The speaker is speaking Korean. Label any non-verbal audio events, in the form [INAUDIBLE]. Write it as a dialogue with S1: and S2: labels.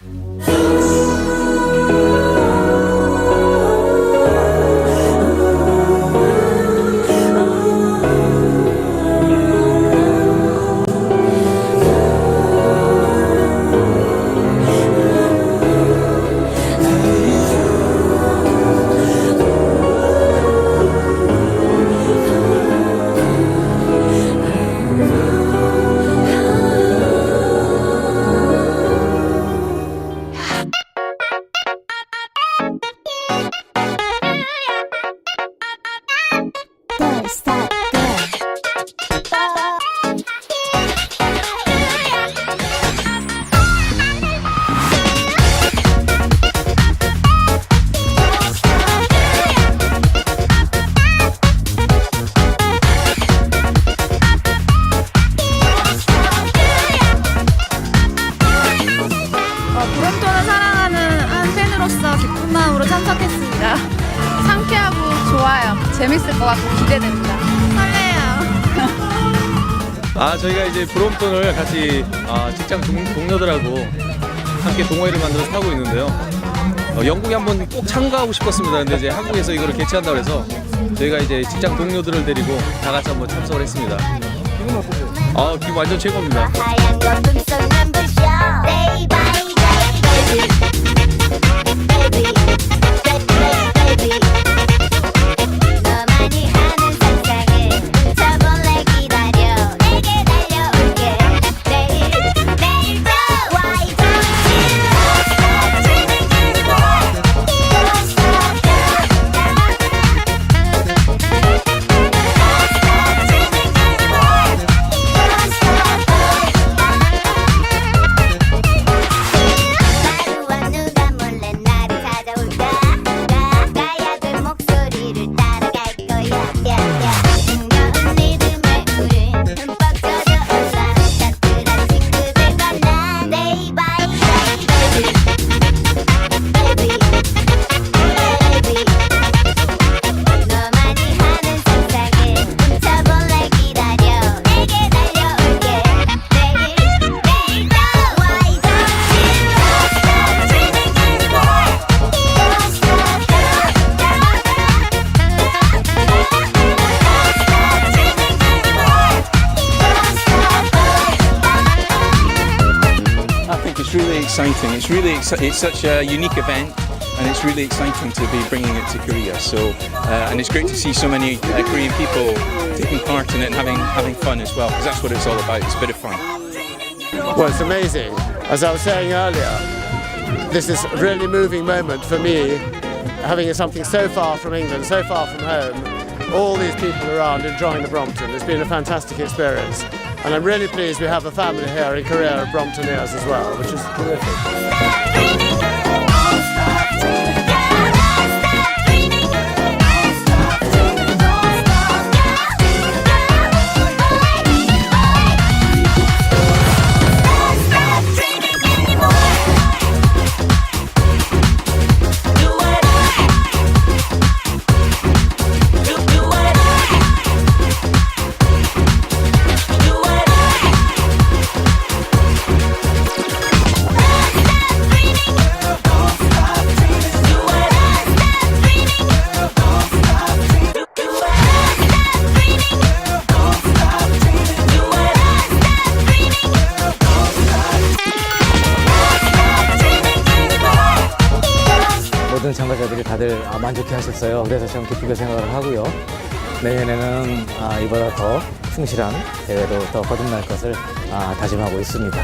S1: Thank
S2: you. 브롬톤을 사랑하는 한 팬으로서 기쁜 마음으로 참석했습니다. 상쾌하고 좋아요. 재밌을 것 같고 기대됩니다. 설레요. [LAUGHS]
S3: 아 저희가 이제 브롬톤을 같이 아, 직장 동, 동료들하고 함께 동호회를 만들어서 하고 있는데요. 어, 영국에 한번 꼭 참가하고 싶었습니다. 근데 이제 한국에서 이거를 개최한다고 해서 저희가 이제 직장 동료들을 데리고 다 같이 한번 참석을 했습니다. 기분 어떠세요? 아 기분 완전 최고입니다.
S4: Think it's really exciting. It's really it's such a unique event, and it's really exciting to be bringing it to Korea. So, uh, and it's great to see so many uh, Korean people taking part in it and having having fun as well, because that's what it's all about. It's a bit of fun.
S5: Well, it's amazing. As I was saying earlier, this is a really moving moment for me, having something so far from England, so far from home, all these people around enjoying the Brompton. It's been a fantastic experience. And I'm really pleased we have a family here in Korea of Bromptoneers as well, which is terrific.
S6: 모든 참가자들이 다들 아, 만족해 하셨어요. 그래서 좀 기쁘게 생각을 하고요. 내년에는 아, 이보다 더 충실한 대회로 더 거듭날 것을 아, 다짐하고 있습니다.